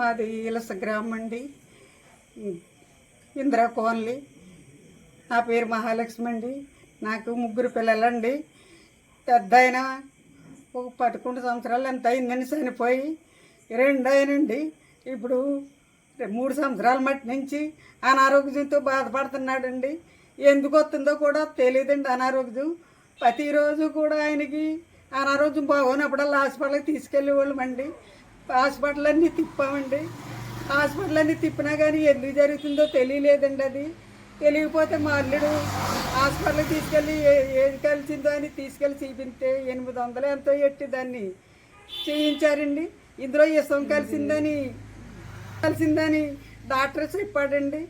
మాది ఇలస గ్రామం అండి. ఇందిరా కోన్లీ నా పేరు మహాలక్ష్మి అండి. నాకు ముగ్గురు పిల్లలండి. పెద్ద ఆయన ఒక పదకొండు సంవత్సరాలు ఎంత అయిందని చనిపోయి రెండు ఆయనండి ఇప్పుడు మూడు సంవత్సరాల మట్టి నుంచి అనారోగ్యంతో బాధపడుతున్నాడండి. ఎందుకు వస్తుందో కూడా తెలియదండి అనారోగ్యం. ప్రతిరోజు కూడా ఆయనకి అనారోగ్యం బాగోనప్పుడల్లా హాస్పిటల్కి తీసుకెళ్ళేవాళ్ళమండి. హాస్పిటల్ అన్నీ తిప్పామండి. హాస్పిటల్ అన్నీ తిప్పినా కానీ ఎందుకు జరుగుతుందో తెలియలేదండి అది. తెలియకపోతే మా అల్లుడు హాస్పిటల్కి తీసుకెళ్ళి ఏ- ఏది కలిసిందో అని తీసుకెళ్ళి చూపితే ఎనిమిది వందలు ఎంతో ఎట్టి దాన్ని చేయించారండి. ఇందులో ఇసం కలిసిందని కలిసిందని డాక్టర్ చెప్పాడండి.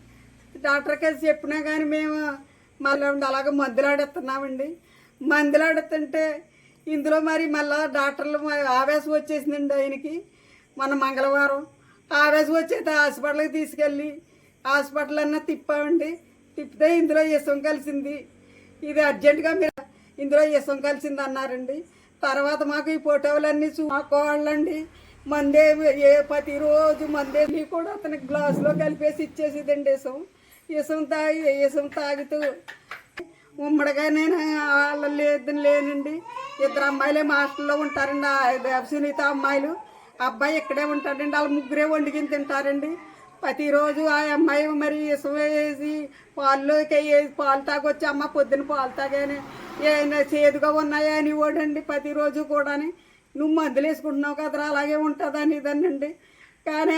డాక్టర్ కలిసి చెప్పినా కానీ మేము మళ్ళీ అలాగ మందులాడేస్తున్నామండి. మందులాడుతుంటే ఇందులో మరి మళ్ళా డాక్టర్లు ఆవేశం వచ్చేసిందండి ఆయనకి. మన మంగళవారం. ఆవేశం వచ్చేది హాస్పిటల్కి తీసుకెళ్ళి హాస్పిటల్ అన్నా తిప్పామండి. తిప్పితే ఇందులో ఇసం కలిసింది. ఇది అర్జెంటుగా మీరు ఇందులో ఇసం కలిసింది అన్నారండి. తర్వాత మాకు ఈ ఫోటోలన్నీ చూ మా మందే ఏ ప్రతిరోజు మందే కూడా అతనికి గ్లాసులో కలిపేసి ఇచ్చేసేదండి ఇసం. ఇసం తాగి ఇసం తాగుతూ. ఉమ్మడిగా నేను వాళ్ళ లేదు లేనండి. ఇద్దరు అమ్మాయిలే మాస్టర్లో ఉంటారండి. ఆ సునీత అమ్మాయిలు. అబ్బాయి ఇక్కడే ఉంటాడండి వాళ్ళు ముగ్గురే వండుకుని తింటారండి. ప్రతిరోజు ఆ అమ్మాయి మరి ఇసుమ వేసి పాల్లోకి వేసి పాలు తాగొచ్చి అమ్మ పొద్దున పాలు తాగానే ఏమైనా చేదుగా ఉన్నాయా అని వాడండి ప్రతిరోజు కూడాని. నువ్వు మందులు వేసుకుంటున్నావు కదరా అలాగే ఉంటుందని ఇదనండి కానీ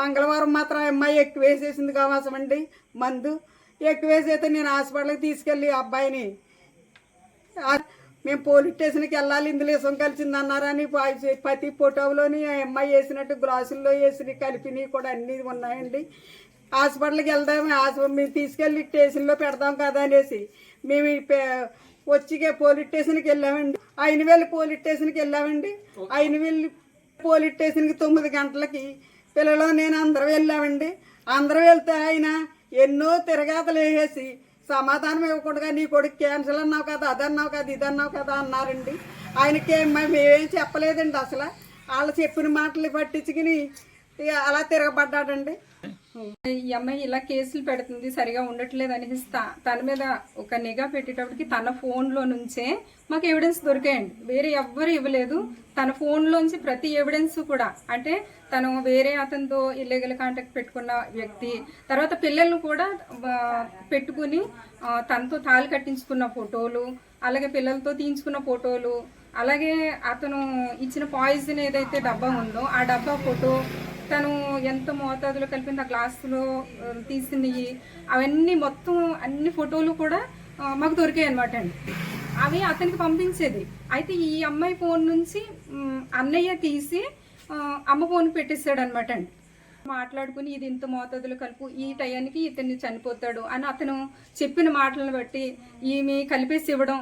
మంగళవారం మాత్రం అమ్మాయి ఎక్కువ వేసేసింది కావాల్సం అండి మందు. ఎక్కువ వేసైతే నేను హాస్పిటల్కి తీసుకెళ్ళి అబ్బాయిని మేము పోలీస్ స్టేషన్కి వెళ్ళాలి ఇందులో ఇసం కలిసింది అన్నారని ప్రతి ఫోటోలోని అమ్మాయి వేసినట్టు గ్లాసుల్లో వేసి కలిపినవి కూడా అన్నీ ఉన్నాయండి. హాస్పిటల్కి వెళ్దాం హాస్పిటల్ మేము తీసుకెళ్ళి స్టేషన్లో పెడదాం కదా అనేసి మేము ఈ వచ్చి పోలీస్ స్టేషన్కి వెళ్ళామండి. అయినవేలు పోలీస్ స్టేషన్కి వెళ్ళామండి. అయినవేలు పోలీస్ స్టేషన్కి తొమ్మిది గంటలకి పిల్లలు నేను అందరం వెళ్ళామండి. అందరం వెళ్తే ఆయన ఎన్నో తిరగాతలు వేసేసి సమాధానం ఇవ్వకుండా నీ కొడుకు క్యాన్సర్ అన్నావు కదా అదన్నావు కదా ఇదన్నావు కదా అన్నారండి. ఆయనకి మేమేం చెప్పలేదండి అసలు. వాళ్ళు చెప్పిన మాటలు పట్టించుకుని అలా తిరగబడ్డాడండి. ఈ అమ్మాయి ఇలా కేసులు పెడుతుంది సరిగా ఉండట్లేదు అనేసి తన మీద ఒక నిఘా పెట్టేటప్పటికి తన ఫోన్లో నుంచే మాకు ఎవిడెన్స్ దొరికాయండి. వేరే ఎవ్వరు ఇవ్వలేదు. తన ఫోన్లోంచి ప్రతి ఎవిడెన్స్ కూడా అంటే తను వేరే అతనితో ఇల్లీగల్ కాంటాక్ట్ పెట్టుకున్న వ్యక్తి తర్వాత పిల్లల్ని కూడా పెట్టుకుని తనతో తాళి కట్టించుకున్న ఫోటోలు అలాగే పిల్లలతో తీయించుకున్న ఫోటోలు అలాగే అతను ఇచ్చిన పాయిజన్ ఏదైతే డబ్బా ఉందో ఆ డబ్బా ఫోటో తను ఎంత మోతాదులో కలిపిన ఆ గ్లాసులో తీసింది తీసినవి అవన్నీ మొత్తం అన్ని ఫోటోలు కూడా మాకు దొరికాయి అనమాట అండి. అవి అతనికి పంపించేది. అయితే ఈ అమ్మాయి ఫోన్ నుంచి అన్నయ్య తీసి అమ్మ ఫోన్ పెట్టేశాడు అనమాట అండి. మాట్లాడుకుని ఇది ఇంత మోతాదులో కలుపు ఈ టయానికి ఇతన్ని చనిపోతాడు అని అతను చెప్పిన మాటలను బట్టి ఈమె కలిపేసి ఇవ్వడం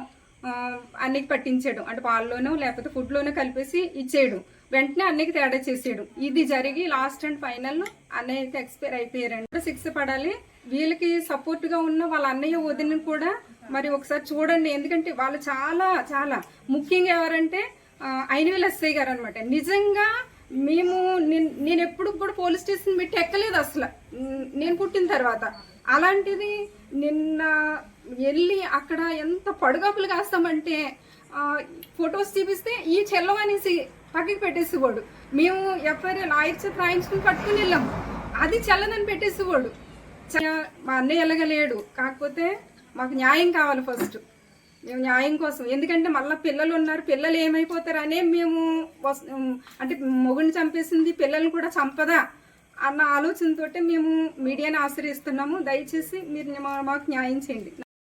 అన్నికి పట్టించాడు అంటే పాల్లోనో లేకపోతే ఫుడ్లోనో కలిపేసి ఇచ్చేయడు. వెంటనే అన్నికి తేడా చేసేయడు ఇది జరిగి లాస్ట్ అండ్ ఫైనల్ అన్నయ్య అయితే ఎక్స్పైర్ అయిపోయారండి. శిక్ష పడాలి. వీళ్ళకి సపోర్ట్గా ఉన్న వాళ్ళ అన్నయ్య వదిన కూడా మరి ఒకసారి చూడండి. ఎందుకంటే వాళ్ళు చాలా చాలా ముఖ్యంగా ఎవరంటే ఐనవేల్ ఎస్ఐ గారు అనమాట నిజంగా మేము నేను నేను ఎప్పుడు కూడా పోలీస్ స్టేషన్ పెట్టి ఎక్కలేదు అసలు. నేను పుట్టిన తర్వాత. అలాంటిది నిన్న వెళ్ళి అక్కడ ఎంత పడుగపులు కాస్తామంటే ఫొటోస్ చూపిస్తే ఈ చెల్లవనేసి పక్కకి పెట్టేసేవాడు. మేము ఎఫ్ఐఆర్ లాయర్ చేత రాయించుకుని పట్టుకుని వెళ్ళాం. అది చెల్లదని పెట్టేసేవాడు. చ- మా అన్నయ్య ఎలాగలేడు. కాకపోతే మాకు న్యాయం కావాలి ఫస్ట్. మేము న్యాయం కోసం. ఎందుకంటే మళ్ళీ పిల్లలు ఉన్నారు పిల్లలు ఏమైపోతారు అనే మేము అంటే మొగుడిని చంపేసింది పిల్లల్ని కూడా చంపదా అన్న ఆలోచనతోటే మేము మీడియాని ఆశ్రయిస్తున్నాము. దయచేసి మీరు మాకు న్యాయం చేయండి.